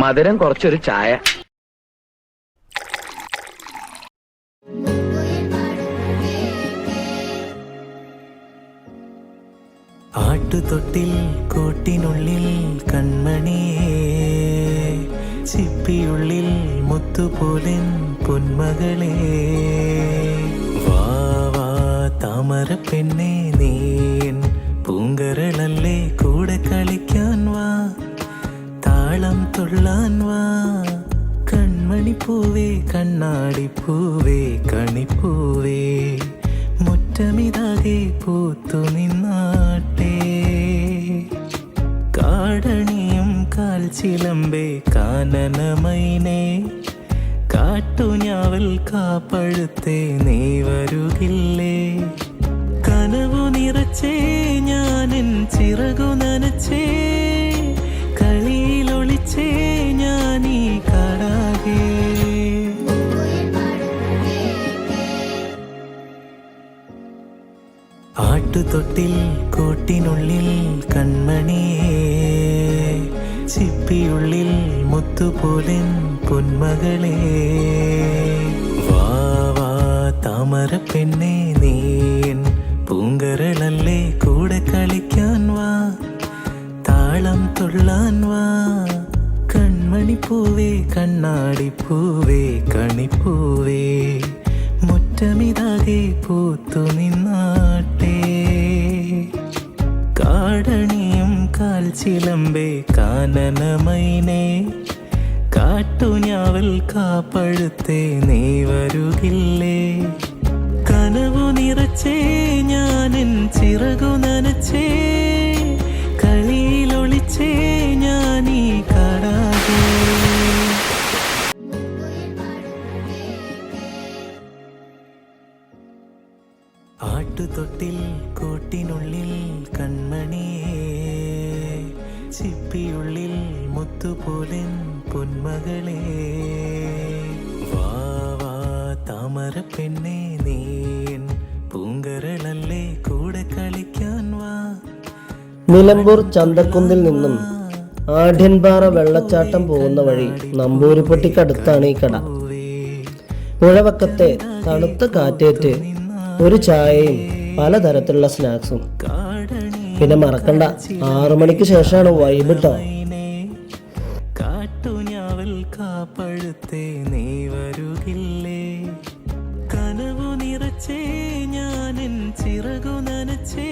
മധുരം കുറച്ചൊരു ചായ. ആട്ടുതൊട്ടിൽ കോട്ടിനുള്ളിൽ കൺമണിയേ ചിപ്പിയുള്ളിൽ മുത്തുപോലൻ പൊന്മകളെ. കൺമണി കണ്ണാടിപ്പൂവേ കണ്ണാടി പൂവേ കണിപ്പൂവേ. മുറ്റമിതാകെ പൂത്തു നിന്നാട്ടെ. കാടണിയും കാൽച്ചിലമ്പേ കാനനമൈനേ. കാട്ടുഞാവൽ കാപ്പഴുത്തേ നീ വരുകില്ലേ. കനവു നിറച്ചേ ഞാനൻ ചിറകു നനച്ചേ. ആട്ടുതൊട്ടിൽ കോട്ടിനുള്ളിൽ കൺമണിയേ ചിപ്പിയുള്ളിൽ മുത്തുപോലെ പൊന്മകളെ. വാ വാ താമര പെണ്ണെ നീൻ പൂങ്കരളല്ലേ കൂടെ കളിക്കാൻ വാ. താളം തുള്ളാൻ വാ. കൺമണി പൂവേ കണ്ണാടി പൂവേ കണിപ്പൂവേ മുറ്റമിതാകെ പൂത്തു നിന്നാട്ടെ കാടണിയും കാൽ ചിലമ്പേ കാനനമൈനേ. കാട്ടുഞാവൽ കാപ്പഴുത്തേ നീ വരുകില്ലേ. കനവു നിറച്ചേ ഞാനിൻ ചിറകു ആട്ടുതൊട്ടിൽ കോട്ടിനുള്ളിൽ കൺമണിയേ ചിപ്പിയുള്ളിൽ മുത്തുപോലൻ പൊന്മകളെ. വാ വാ താമര പെണ്ണെ നീൻ പൂങ്കരളല്ലേ കൂടെ കളിക്കാൻ വാ. നിലമ്പൂർ ചന്തക്കുന്നിൽ നിന്നും ആഢ്യൻപാറ വെള്ളച്ചാട്ടം പോകുന്ന വഴി നമ്പൂരിപ്പട്ടിക്കടുത്താണ് ഈ കട. പുഴവക്കത്തെ തണുത്ത കാറ്റേറ്റ് ഒരു ചായയും പലതരത്തിലുള്ള സ്നാക്സും. പിന്നെ മറക്കണ്ട. ആറു മണിക്ക് ശേഷമാണ് വൈബിട്ടോ കേട്ടോ കാട്ടുഞാവൽ കാപ്പഴുത്തേ നീ വരുകില്ലേ? കനവു നിറച്ചേ ഞാനെൻ ചിറകു നനച്ചേ.